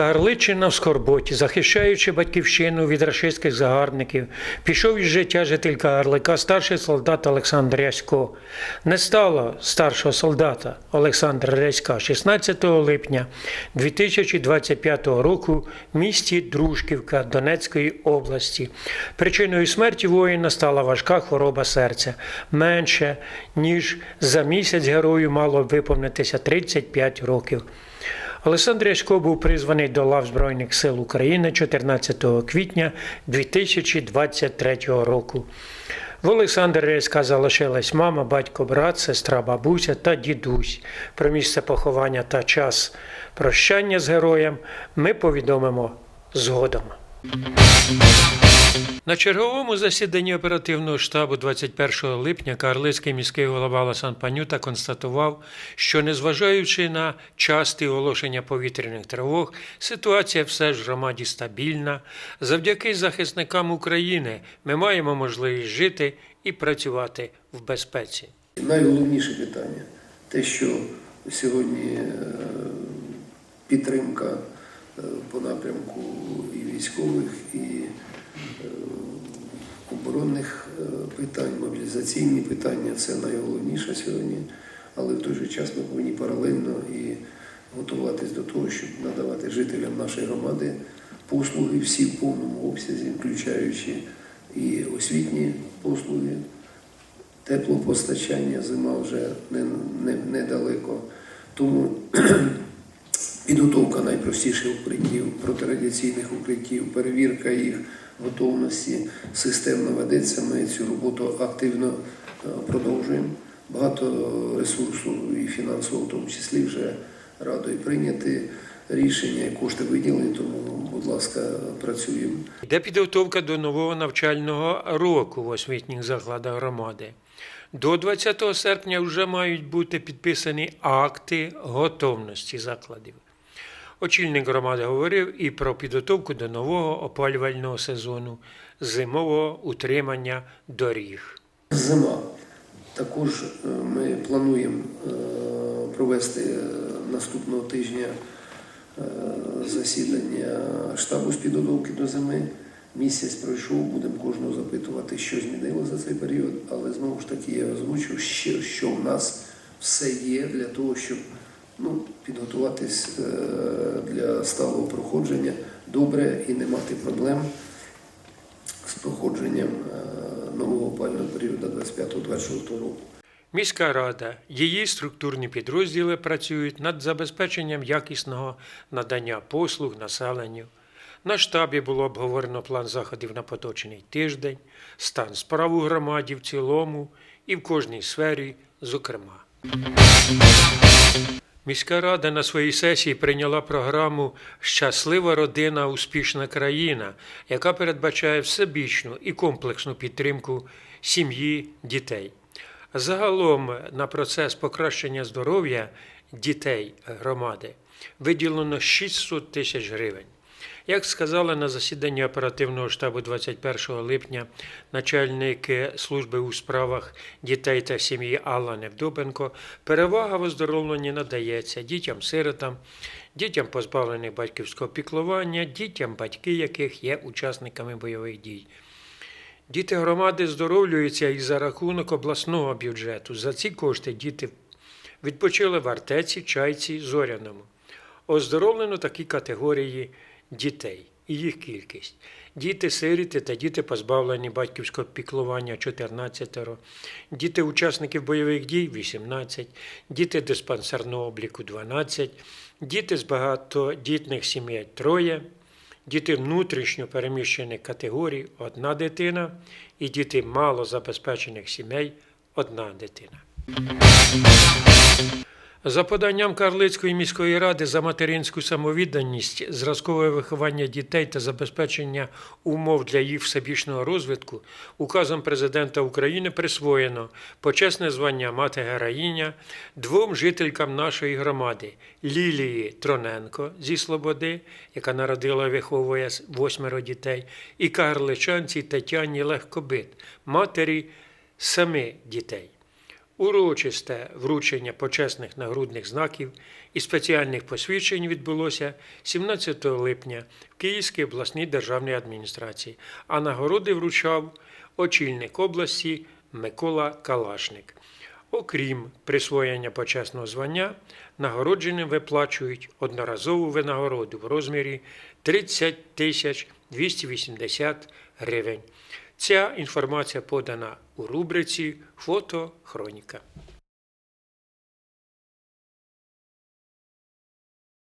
Карличина в Скорботі, захищаючи батьківщину від рашистських загарбників, пішов із життя житель Карлика, старший солдат Олександр Ясько. Не стало старшого солдата Олександра Рязька 16 липня 2025 року в місті Дружківка Донецької області. Причиною смерті воїна стала важка хвороба серця. Менше ніж за місяць герою мало виповнитися 35 років. Олександр Ясько був призваний до лав Збройних сил України 14 квітня 2023 року. В Олександра Яська залишилась мама, батько, брат, сестра, бабуся та дідусь. Про місце поховання та час прощання з героєм ми повідомимо згодом. На черговому засіданні оперативного штабу 21 липня Карлицький міський голова Ласан Панюта констатував, що незважаючи на часті оголошення повітряних тривог, ситуація все ж в громаді стабільна. Завдяки захисникам України ми маємо можливість жити і працювати в безпеці. Найголовніше питання те, що сьогодні е, підтримка е, по напрямку і військових, і питань, мобілізаційні питання це найголовніше сьогодні. Але в той же час ми повинні паралельно і готуватись до того, щоб надавати жителям нашої громади послуги всі в повному обсязі, включаючи і освітні послуги, теплопостачання, зима вже не, не, недалеко. Тому підготовка найпростіших укриттів, протирадіаційних укриттів, перевірка їх готовності системно ведеться. Ми цю роботу активно е, продовжуємо. Багато ресурсу і фінансово, в тому числі, вже радою прийняти рішення, і кошти виділені, тому, будь ласка, працюємо. Йде підготовка до нового навчального року в освітніх закладах громади. До 20 серпня вже мають бути підписані акти готовності закладів. Очільник громади говорив і про підготовку до нового опалювального сезону, зимового утримання доріг. Зима. Також е, ми плануємо е, провести е, наступного тижня засідання штабу з підготовки до зими. Місяць пройшов, будемо кожного запитувати, що змінило за цей період, але знову ж таки я озвучив, що в нас все є для того, щоб ну, підготуватись е, для сталого проходження добре і не мати проблем з проходженням е, нового опального періоду 25-26 року. Міська рада, її структурні підрозділи працюють над забезпеченням якісного надання послуг населенню. На штабі було обговорено план заходів на поточний тиждень, стан справ у громаді в цілому і в кожній сфері, зокрема. Міська рада на своїй сесії прийняла програму Щаслива родина, успішна країна, яка передбачає всебічну і комплексну підтримку сім'ї дітей. Загалом на процес покращення здоров'я дітей громади виділено 600 тисяч гривень. Як сказала на засіданні оперативного штабу 21 липня начальник служби у справах дітей та сім'ї Алла Невдобенко, перевага в оздоровленні надається дітям-сиротам, дітям позбавлених батьківського піклування, дітям, батьки яких є учасниками бойових дій. Діти громади здоровлюються і за рахунок обласного бюджету. За ці кошти діти відпочили в Артеці, Чайці, Зоряному. Оздоровлено такі категорії дітей і їх кількість. Діти-сиріти та діти, позбавлені батьківського піклування 14, діти учасників бойових дій 18, діти диспансерного обліку 12, діти з багатодітних сімей 3, діти внутрішньо переміщених категорій одна дитина. І діти малозабезпечених сімей одна дитина. За поданням Карлицької міської ради за материнську самовідданість, зразкове виховання дітей та забезпечення умов для їх всебічного розвитку, указом президента України присвоєно почесне звання мати героїня двом жителькам нашої громади Лілії Троненко зі Слободи, яка народила і виховує восьмеро дітей, і карличанці Тетяні Легкобит, матері семи дітей. Урочисте вручення почесних нагрудних знаків і спеціальних посвідчень відбулося 17 липня в Київській обласній державній адміністрації, а нагороди вручав очільник області Микола Калашник. Окрім присвоєння почесного звання, нагородженим виплачують одноразову винагороду в розмірі 30 тисяч 280 гривень. Ця інформація подана у рубриці Фото Хроніка.